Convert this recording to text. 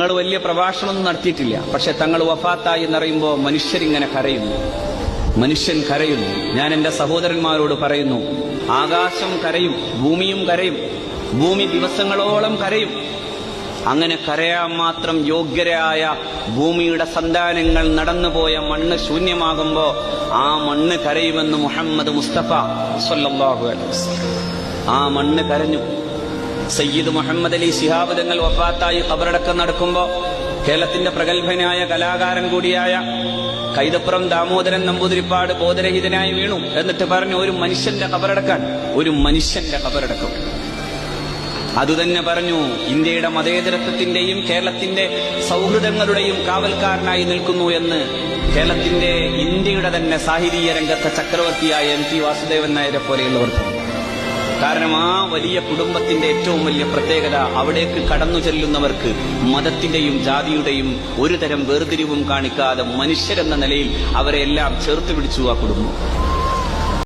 തങ്ങൾ വലിയ പ്രഭാഷണമൊന്നും നടത്തിയിട്ടില്ല. പക്ഷെ തങ്ങൾ വഫാത്തായി എന്നറിയുമ്പോൾ മനുഷ്യരിങ്ങനെ കരയുന്നു. മനുഷ്യൻ കരയുന്നു. ഞാൻ എന്റെ സഹോദരന്മാരോട് പറയുന്നു ആകാശം കരയും ഭൂമിയും കരയും ഭൂമി ദിവസങ്ങളോളം കരയും. അങ്ങനെ കരയാൻ മാത്രം യോഗ്യരായ ഭൂമിയുടെ സന്താനങ്ങൾ നടന്നുപോയ മണ്ണ് ശൂന്യമാകുമ്പോൾ ആ മണ്ണ് കരയുമെന്ന് മുഹമ്മദ് മുസ്തഫ വസല്ലം. ആ മണ്ണ് കരഞ്ഞു. സയ്യിദ് മുഹമ്മദ് അലി ശിഹാബ് തങ്ങൾ വഫാത്തായി ഖബറടക്കം നടക്കുമ്പോൾ കേരളത്തിന്റെ പ്രഗത്ഭനായ കലാകാരൻ കൂടിയായ കൈതപ്പുറം ദാമോദരൻ നമ്പൂതിരിപ്പാട് ബോധരഹിതനായി വീണു എന്നിട്ട് പറഞ്ഞു ഒരു മനുഷ്യന്റെ ഖബറടക്കാൻ ഒരു മനുഷ്യന്റെ ഖബറടക്കം. അതുതന്നെ പറഞ്ഞു ഇന്ത്യയുടെ മതേതരത്വത്തിന്റെയും കേരളത്തിന്റെ സൗഹൃദങ്ങളുടെയും കാവൽക്കാരനായി നിൽക്കുന്നു എന്ന് കേരളത്തിന്റെ ഇന്ത്യയുടെ തന്നെ സാഹിതീയ രംഗത്തെ ചക്രവർത്തിയായ എം ടി വാസുദേവൻ നായരെ പോലെയുള്ളവർ പറഞ്ഞു. കാരണം ആ വലിയ കുടുംബത്തിന്റെ ഏറ്റവും വലിയ പ്രത്യേകത അവിടേക്ക് കടന്നു ചെല്ലുന്നവർക്ക് മതത്തിന്റെയും ജാതിയുടെയും ഒരു തരം വേർതിരിവും കാണിക്കാതെ മനുഷ്യരെന്ന നിലയിൽ അവരെ എല്ലാം ചേർത്ത് പിടിച്ചു ആ കുടുംബം.